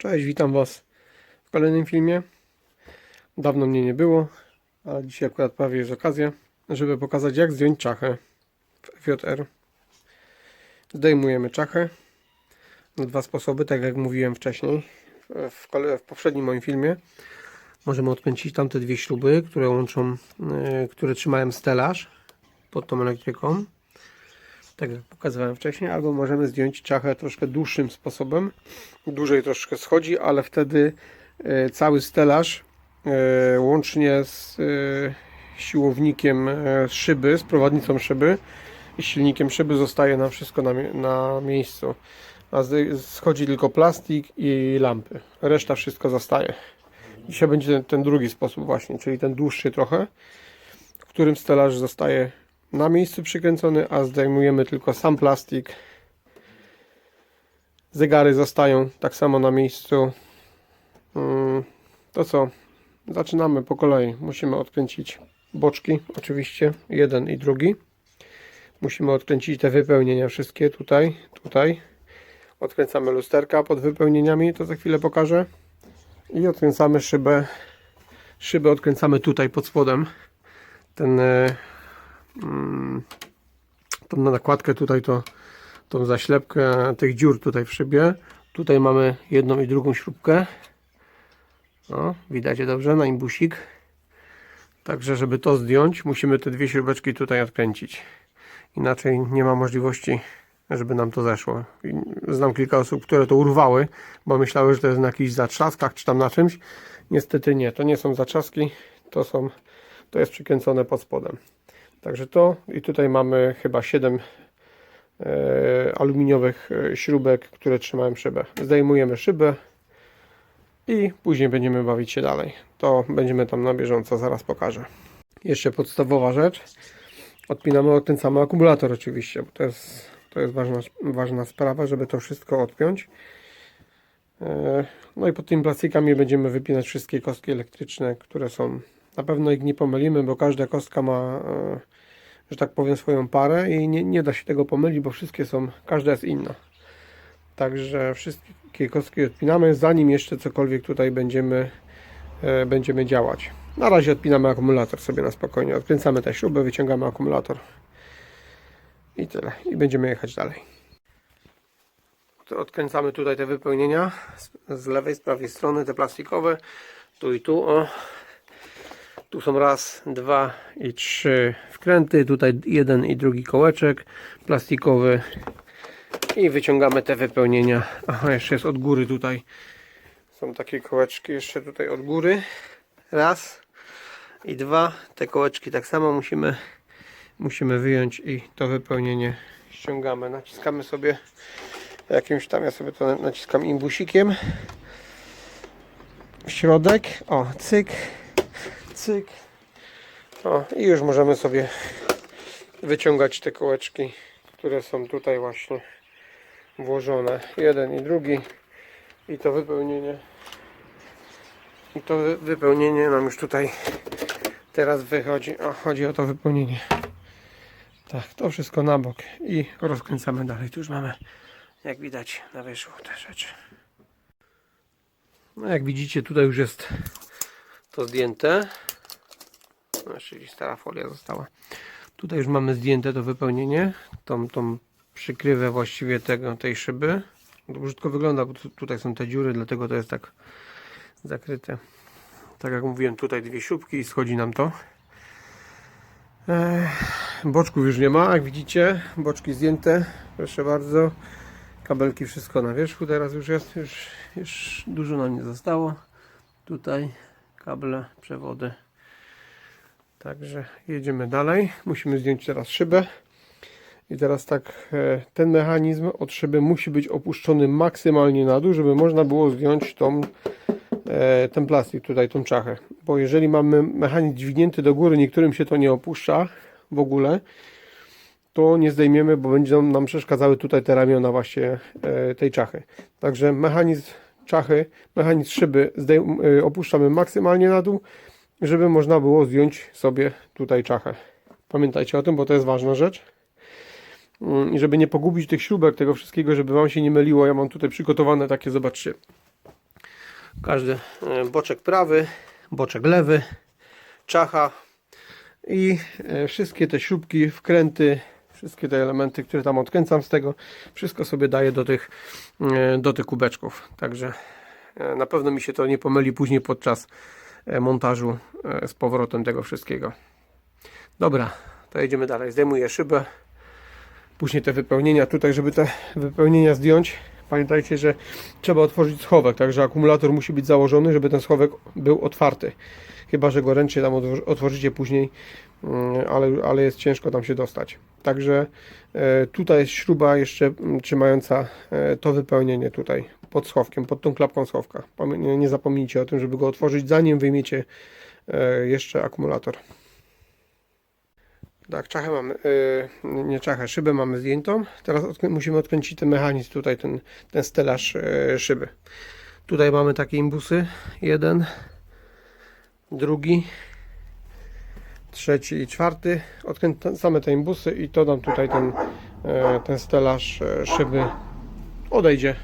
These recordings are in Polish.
Cześć, witam Was w kolejnym filmie. Dawno mnie nie było, a dzisiaj akurat prawie jest okazja, żeby pokazać jak zdjąć czachę w FJR. Zdejmujemy czachę na dwa sposoby, tak jak mówiłem wcześniej w, w poprzednim moim filmie. Możemy odkręcić tamte dwie śruby, które łączą, yy, które trzymają stelaż pod tą elektryką. Tak jak pokazywałem wcześniej, albo możemy zdjąć czachę troszkę dłuższym sposobem. Dłużej troszkę schodzi, ale wtedy e, cały stelaż e, łącznie z e, siłownikiem szyby, z prowadnicą szyby i silnikiem szyby zostaje nam wszystko na, na miejscu. A schodzi tylko plastik i lampy. Reszta wszystko zostaje. Dzisiaj będzie ten, ten drugi sposób właśnie, czyli ten dłuższy trochę, w którym stelaż zostaje na miejscu przykręcony, a zdejmujemy tylko sam plastik. Zegary zostają tak samo na miejscu. Mm, To co? Zaczynamy po kolei. Musimy odkręcić boczki, oczywiście, jeden i drugi. Musimy odkręcić te wypełnienia wszystkie tutaj, tutaj. Odkręcamy lusterka pod wypełnieniami, to za chwilę pokażę. I odkręcamy szybę. Szybę odkręcamy tutaj pod spodem. Ten e, tą nakładkę tutaj to tą zaślepkę tych dziur tutaj w szybie. Tutaj mamy jedną i drugą śrubkę. O, widać je dobrze na imbusik. Także żeby to zdjąć, musimy te dwie śrubeczki tutaj odkręcić. Inaczej nie ma możliwości, żeby nam to zeszło. Znam kilka osób, które to urwały, bo myślały, że to jest na jakichś zatrzaskach czy tam na czymś. Niestety nie, to nie są zatrzaski, to są, to jest przykręcone pod spodem. Także to i tutaj mamy chyba 7 e, aluminiowych e, śrubek, które trzymają szybę. Zdejmujemy szybę i później będziemy bawić się dalej. To będziemy tam na bieżąco, zaraz pokażę. Jeszcze podstawowa rzecz. Odpinamy, odkręcamy akumulator oczywiście, bo to jest, to jest ważna, ważna sprawa, żeby to wszystko odpiąć. E, No i pod tymi plastikami będziemy wypinać wszystkie kostki elektryczne, które są. Na pewno ich nie pomylimy, bo każda kostka ma, e, że tak powiem, swoją parę i nie, nie da się tego pomylić, bo wszystkie są, każda jest inna. Także wszystkie kostki odpinamy, zanim jeszcze cokolwiek tutaj będziemy, e, będziemy działać. Na razie odpinamy akumulator sobie na spokojnie. Odkręcamy tę śrubę, wyciągamy akumulator. I tyle. I będziemy jechać dalej. Odkręcamy tutaj te wypełnienia z lewej, z prawej strony, te plastikowe. Tu i tu. O. Tu są raz, dwa i trzy wkręty. Tutaj jeden i drugi kołeczek plastikowy. I wyciągamy te wypełnienia. Aha, jeszcze jest od góry tutaj. Są takie kołeczki jeszcze tutaj od góry. Raz i dwa. Te kołeczki tak samo musimy, musimy wyjąć i to wypełnienie ściągamy. Naciskamy sobie jakimś tam, ja sobie to naciskam imbusikiem. W środek. O, cyk, cyk. O, i już możemy sobie wyciągać te kołeczki, które są tutaj właśnie włożone. Jeden i drugi. I to wypełnienie. I to wy- wypełnienie nam już tutaj teraz wychodzi. O, chodzi o to wypełnienie. Tak, to wszystko na bok i rozkręcamy dalej. Tu już mamy, jak widać, na wierzchu te rzeczy. No jak widzicie, tutaj już jest to zdjęte. No, czyli stara folia została. Tutaj już mamy zdjęte to wypełnienie, tą, tą przykrywę właściwie tego, tej szyby. To brzydko wygląda, bo tu- tutaj są te dziury, dlatego to jest tak zakryte. Tak jak mówiłem, tutaj dwie śrubki i schodzi nam to. Boczków już nie ma, jak widzicie. Boczki zdjęte, proszę bardzo. Kabelki wszystko na wierzchu teraz już jest, już, już dużo nam nie zostało. Tutaj kable, przewody. Także jedziemy dalej. Musimy zdjąć teraz szybę. I teraz tak, e, ten mechanizm od szyby musi być opuszczony maksymalnie na dół, żeby można było zdjąć tą, e, ten plastik, tutaj tą czachę. Bo jeżeli mamy mechanizm dźwignięty do góry, niektórym się to nie opuszcza w ogóle, to nie zdejmiemy, bo będą nam przeszkadzały tutaj te ramiona właśnie e, tej czachy. Także mechanizm czachy, mechanizm szyby e, opuszczamy maksymalnie na dół, żeby można było zdjąć sobie tutaj czachę. Pamiętajcie o tym, bo to jest ważna rzecz. Mm, I żeby nie pogubić tych śrubek, tego wszystkiego, żeby Wam się nie myliło, ja mam tutaj przygotowane takie, zobaczcie, Każdy e, boczek prawy, boczek lewy, czacha i e, wszystkie te śrubki, wkręty, wszystkie te elementy, które tam odkręcam z tego, wszystko sobie daję do tych, e, do tych kubeczków. Także e, na pewno mi się to nie pomyli później podczas e, montażu z powrotem tego wszystkiego. Dobra, to jedziemy dalej. Zdejmuję szybę. Później te wypełnienia tutaj, żeby te wypełnienia zdjąć. Pamiętajcie, że trzeba otworzyć schowek, także akumulator musi być założony, żeby ten schowek był otwarty. Chyba, że go ręcznie tam otwor- otworzycie później, mm, ale, ale jest ciężko tam się dostać. Także e, tutaj jest śruba jeszcze mm, trzymająca e, to wypełnienie tutaj pod schowkiem, pod tą klapką schowka. Nie, zapomnijcie o tym, żeby go otworzyć, zanim wyjmiecie e, jeszcze akumulator. Tak, czachę mamy, yy, nie czachę, szybę mamy zdjętą. Teraz musimy odkręcić ten mechanizm, tutaj ten, ten stelaż yy, szyby. Tutaj mamy takie imbusy. Jeden, drugi, trzeci i czwarty. Odkręcamy te imbusy i to nam tutaj ten, yy, ten stelaż yy, szyby odejdzie.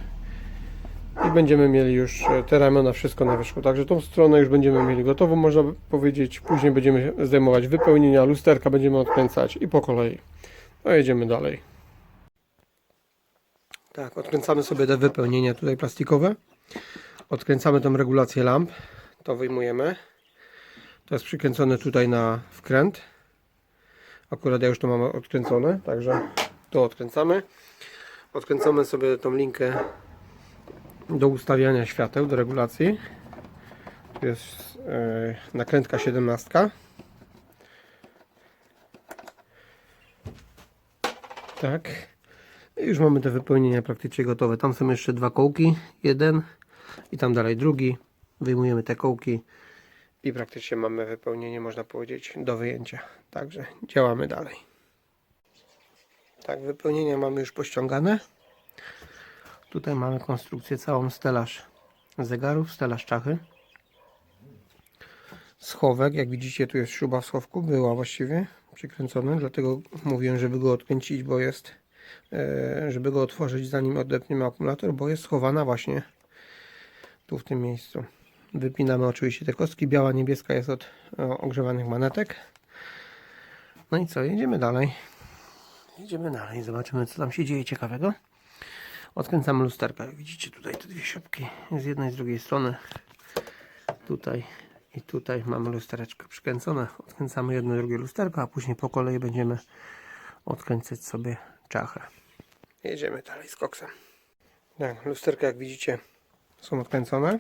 I będziemy mieli już e, te ramiona, wszystko na wierzchu. Także tą stronę już będziemy mieli gotową, można powiedzieć. Później będziemy zdejmować wypełnienia, lusterka będziemy odkręcać i po kolei. No jedziemy dalej. Tak, odkręcamy sobie te wypełnienia tutaj plastikowe. Odkręcamy tą regulację lamp. To wyjmujemy. To jest przykręcone tutaj na wkręt. Akurat ja już to mam odkręcone, także to odkręcamy. Odkręcamy sobie tą linkę do ustawiania świateł, do regulacji. Tu jest e, nakrętka 17. Tak. I już mamy te wypełnienia praktycznie gotowe. Tam są jeszcze dwa kołki. Jeden i tam dalej drugi. Wyjmujemy te kołki i praktycznie mamy wypełnienie, można powiedzieć, do wyjęcia. Także działamy dalej. Tak, wypełnienia mamy już pościągane. Tutaj mamy konstrukcję całą stelaż zegarów, stelaż czachy. Schowek, jak widzicie tu jest śruba w schowku, była właściwie przykręcona, dlatego mówiłem, żeby go odkręcić, bo jest, e, żeby go otworzyć zanim odepniemy akumulator, bo jest schowana właśnie tu w tym miejscu. Wypinamy oczywiście te kostki, biała, niebieska jest od e, ogrzewanych manetek. No i co, jedziemy dalej. Jedziemy dalej, zobaczymy co tam się dzieje ciekawego. Odkręcamy lusterka. Widzicie tutaj te dwie śrubki z jednej z drugiej strony. Tutaj i tutaj mamy lustereczko przykręcone. Odkręcamy jedno drugie lusterko, a później po kolei będziemy odkręcać sobie czachę. Jedziemy dalej z koksem. Tak, lusterka jak widzicie są odkręcone.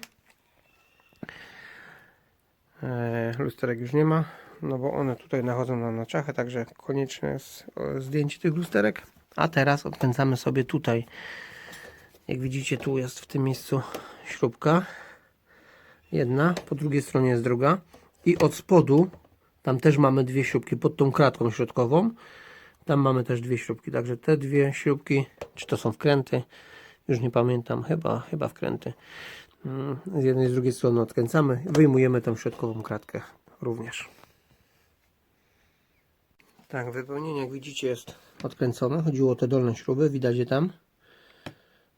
E, lusterek już nie ma, no bo one tutaj nachodzą nam na czachę, także konieczne jest zdjęcie tych lusterek. A teraz odkręcamy sobie tutaj jak widzicie, tu jest w tym miejscu śrubka. Jedna, po drugiej stronie jest druga. I od spodu, tam też mamy dwie śrubki pod tą kratką środkową. Tam mamy też dwie śrubki. Także te dwie śrubki, czy to są wkręty, już nie pamiętam, chyba, chyba wkręty. Mm, Z jednej i z drugiej strony odkręcamy. Wyjmujemy tą środkową kratkę również. Tak, wypełnienie jak widzicie jest odkręcone. Chodziło o te dolne śruby, widać je tam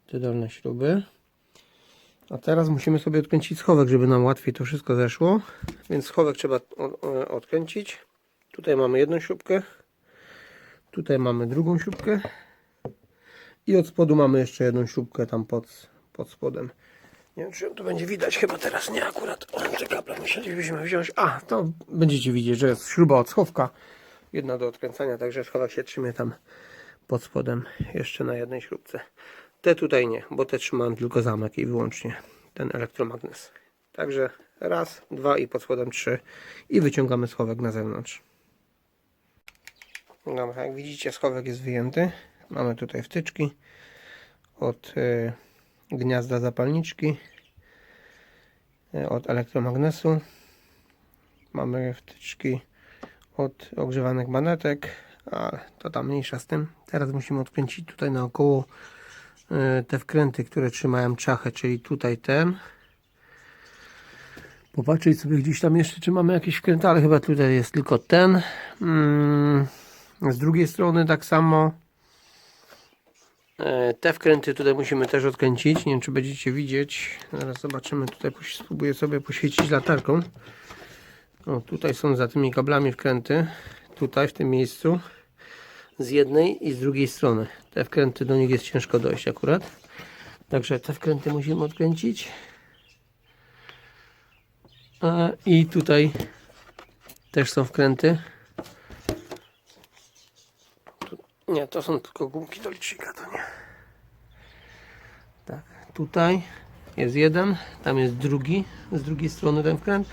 te dolne śruby. A teraz musimy sobie odkręcić schowek, żeby nam łatwiej to wszystko zeszło. Więc schowek trzeba odkręcić. Tutaj mamy jedną śrubkę. Tutaj mamy drugą śrubkę. I od spodu mamy jeszcze jedną śrubkę tam pod, pod spodem. Nie wiem, czy ją tu będzie widać. Chyba teraz nie akurat. O, te kable musielibyśmy wziąć. A, to będziecie widzieć, że jest śruba od schowka. Jedna do odkręcania, także schowek się trzymie tam pod spodem jeszcze na jednej śrubce. Te tutaj nie, bo te trzymałem tylko zamek i wyłącznie ten elektromagnes. Także raz, dwa i pod spodem trzy i wyciągamy schowek na zewnątrz. Dobra, jak widzicie schowek jest wyjęty. Mamy tutaj wtyczki od y, gniazda zapalniczki, y, od elektromagnesu. Mamy wtyczki od ogrzewanych manetek, ale to tam mniejsza z tym. Teraz musimy odkręcić tutaj naokoło y, te wkręty, które trzymają czachę, czyli tutaj ten. Popatrzeć sobie gdzieś tam jeszcze, czy mamy jakieś wkręty, ale chyba tutaj jest tylko ten. Mm, z drugiej strony tak samo. E, Te wkręty tutaj musimy też odkręcić. Nie wiem, czy będziecie widzieć. Zaraz zobaczymy. Tutaj spróbuję sobie poświecić latarką. O, tutaj są za tymi kablami wkręty. Tutaj, w tym miejscu. Z jednej i z drugiej strony. Te wkręty, do nich jest ciężko dojść akurat. Także te wkręty musimy odkręcić. A, I tutaj też są wkręty. Tu, nie, to są tylko gumki do licznika, to nie. Tak, tutaj jest jeden, tam jest drugi, z drugiej strony ten wkręt.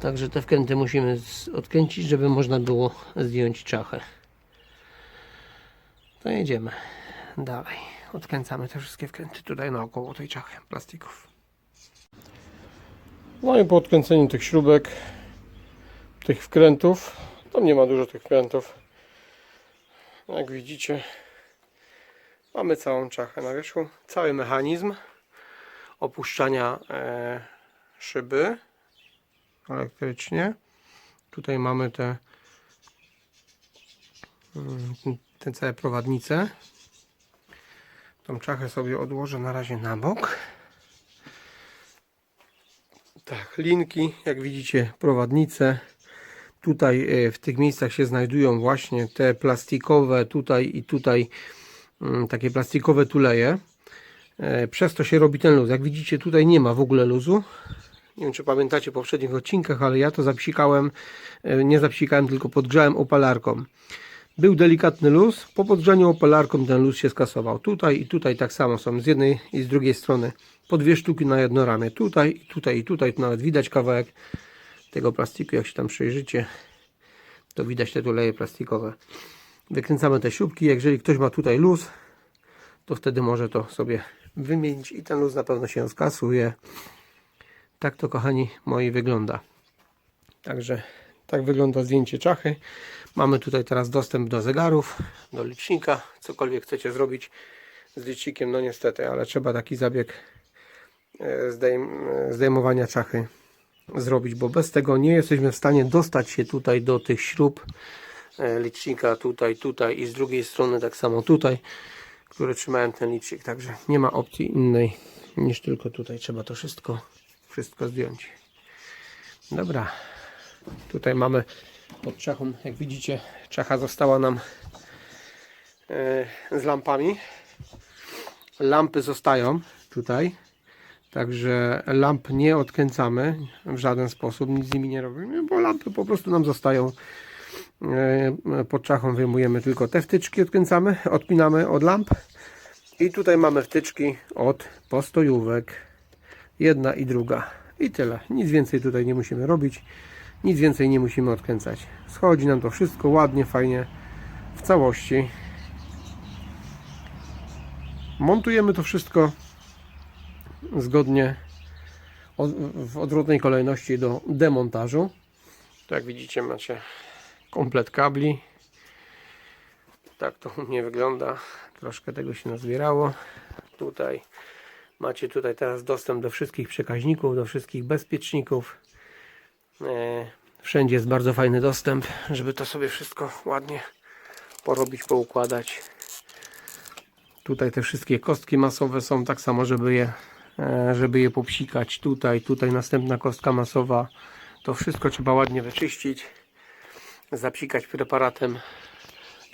Także te wkręty musimy odkręcić, żeby można było zdjąć czachę. To jedziemy dalej. Odkręcamy te wszystkie wkręty tutaj naokoło tej czachy plastików. No i po odkręceniu tych śrubek, tych wkrętów, tam nie ma dużo tych wkrętów. Jak widzicie, mamy całą czachę na wierzchu, cały mechanizm opuszczania e, szyby elektrycznie. Tutaj mamy te, mm, te całe prowadnice. Tą czachę sobie odłożę na razie na bok. Tak, linki, jak widzicie, prowadnice. Tutaj e, w tych miejscach się znajdują właśnie te plastikowe, tutaj i tutaj mm, takie plastikowe tuleje. E, Przez to się robi ten luz. Jak widzicie, tutaj nie ma w ogóle luzu. Nie wiem, czy pamiętacie w poprzednich odcinkach, ale ja to zapsikałem, e, nie zapsikałem, tylko podgrzałem opalarką. Był delikatny luz, po podgrzaniu opalarką ten luz się skasował. Tutaj i tutaj tak samo są, z jednej i z drugiej strony. Po dwie sztuki na jedno ramię. Tutaj, i tutaj i tutaj, tu nawet widać kawałek tego plastiku, jak się tam przyjrzycie, to widać te tuleje plastikowe. Wykręcamy te śrubki, jeżeli ktoś ma tutaj luz, to wtedy może to sobie wymienić i ten luz na pewno się skasuje. Tak to kochani moi wygląda. Także tak wygląda zdjęcie czachy. Mamy tutaj teraz dostęp do zegarów, do licznika, cokolwiek chcecie zrobić z licznikiem, no niestety, ale trzeba taki zabieg e, zdejm e, zdejmowania czachy zrobić, bo bez tego nie jesteśmy w stanie dostać się tutaj do tych śrub e, licznika, tutaj, tutaj i z drugiej strony tak samo tutaj, które trzymają ten licznik, także nie ma opcji innej niż tylko tutaj, trzeba to wszystko, wszystko zdjąć. Dobra, tutaj mamy pod czachą, jak widzicie, czacha została nam e, z lampami. Lampy zostają tutaj, także lamp nie odkręcamy w żaden sposób, nic z nimi nie robimy, bo lampy po prostu nam zostają e, pod czachą. Wyjmujemy tylko te wtyczki, odkręcamy, odpinamy od lamp i tutaj mamy wtyczki od postojówek. Jedna i druga. I tyle. Nic więcej tutaj nie musimy robić. Nic więcej nie musimy odkręcać. Schodzi nam to wszystko ładnie, fajnie w całości. Montujemy to wszystko zgodnie od, w odwrotnej kolejności do demontażu. To jak widzicie macie komplet kabli. Tak to u mnie wygląda. Troszkę tego się nazbierało. Tutaj macie tutaj teraz dostęp do wszystkich przekaźników, do wszystkich bezpieczników. E, Wszędzie jest bardzo fajny dostęp, żeby to sobie wszystko ładnie porobić, poukładać. Tutaj te wszystkie kostki masowe są tak samo, żeby je, żeby je popsikać. Tutaj, tutaj następna kostka masowa. To wszystko trzeba ładnie wyczyścić, zapsikać preparatem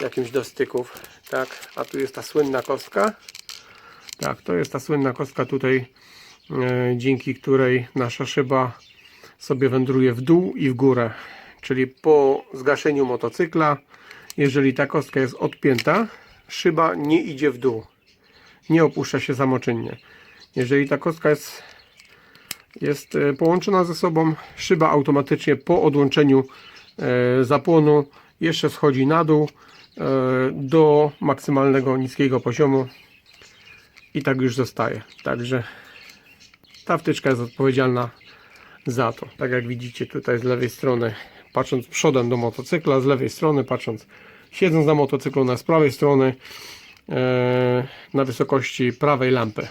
jakimś do styków. Tak, a tu jest ta słynna kostka. Tak, to jest ta słynna kostka tutaj, e, dzięki której nasza szyba sobie wędruje w dół i w górę. Czyli po zgaszeniu motocykla, jeżeli ta kostka jest odpięta, szyba nie idzie w dół. Nie opuszcza się samoczynnie. Jeżeli ta kostka jest, jest e, połączona ze sobą, szyba automatycznie po odłączeniu e, zapłonu jeszcze schodzi na dół e, do maksymalnego niskiego poziomu i tak już zostaje. Także ta wtyczka jest odpowiedzialna za to. Tak jak widzicie tutaj z lewej strony, patrząc przodem do motocykla, z lewej strony patrząc siedząc na motocyklu, na z prawej strony na wysokości prawej lampy.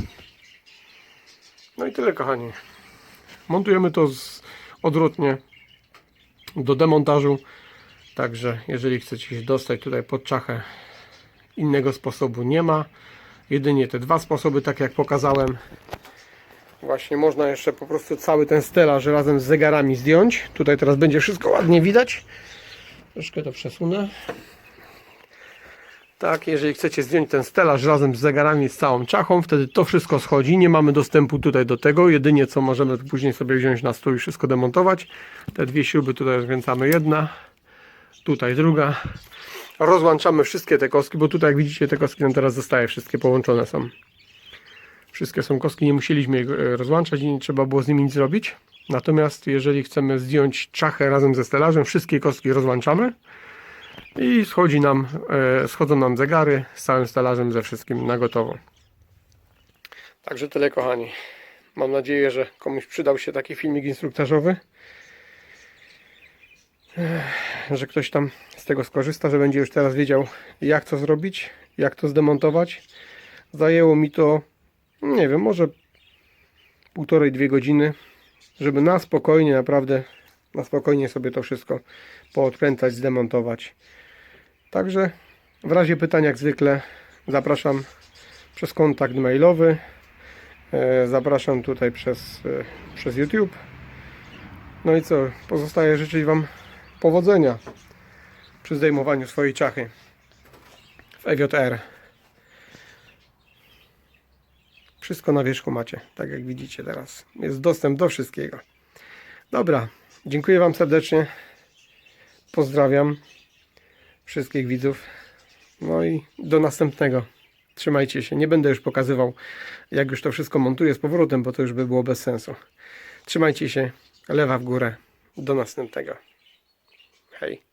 No i tyle kochani. Montujemy to z, odwrotnie do demontażu. Także jeżeli chcecie się dostać tutaj pod czachę, innego sposobu nie ma. jedynie te dwa sposoby, tak jak pokazałem. Właśnie można jeszcze po prostu cały ten stelaż razem z zegarami zdjąć. Tutaj teraz będzie wszystko ładnie widać. Troszkę to przesunę. Tak, jeżeli chcecie zdjąć ten stelaż razem z zegarami, z całą czachą, wtedy to wszystko schodzi. Nie mamy dostępu tutaj do tego. Jedynie co możemy później sobie wziąć na stół i wszystko demontować. Te dwie śruby tutaj rozkręcamy jedna, tutaj druga. Rozłączamy wszystkie te kostki, bo tutaj jak widzicie te kostki nam teraz zostaje, wszystkie połączone są. Wszystkie są kostki, nie musieliśmy je rozłączać i nie trzeba było z nimi nic robić. Natomiast jeżeli chcemy zdjąć czachę razem ze stelażem, wszystkie kostki rozłączamy i schodzi nam, e, schodzą nam zegary z całym stelażem, ze wszystkim na gotowo. Także tyle kochani. Mam nadzieję, że komuś przydał się taki filmik instruktażowy. Ech, Że ktoś tam z tego skorzysta, że będzie już teraz wiedział jak to zrobić, jak to zdemontować. Zajęło mi to, nie wiem, może półtorej, dwie godziny, żeby na spokojnie, naprawdę na spokojnie sobie to wszystko poodkręcać, zdemontować. Także w razie pytań jak zwykle zapraszam przez kontakt mailowy. E, Zapraszam tutaj przez, e, przez YouTube. No i co? Pozostaje życzyć Wam powodzenia przy zdejmowaniu swojej czachy w EJR. Wszystko na wierzchu macie, tak jak widzicie teraz. Jest dostęp do wszystkiego. Dobra, dziękuję Wam serdecznie. Pozdrawiam wszystkich widzów. No i do następnego. Trzymajcie się. Nie będę już pokazywał, jak już to wszystko montuję z powrotem, bo to już by było bez sensu. Trzymajcie się. Lewa w górę. Do następnego. Hej.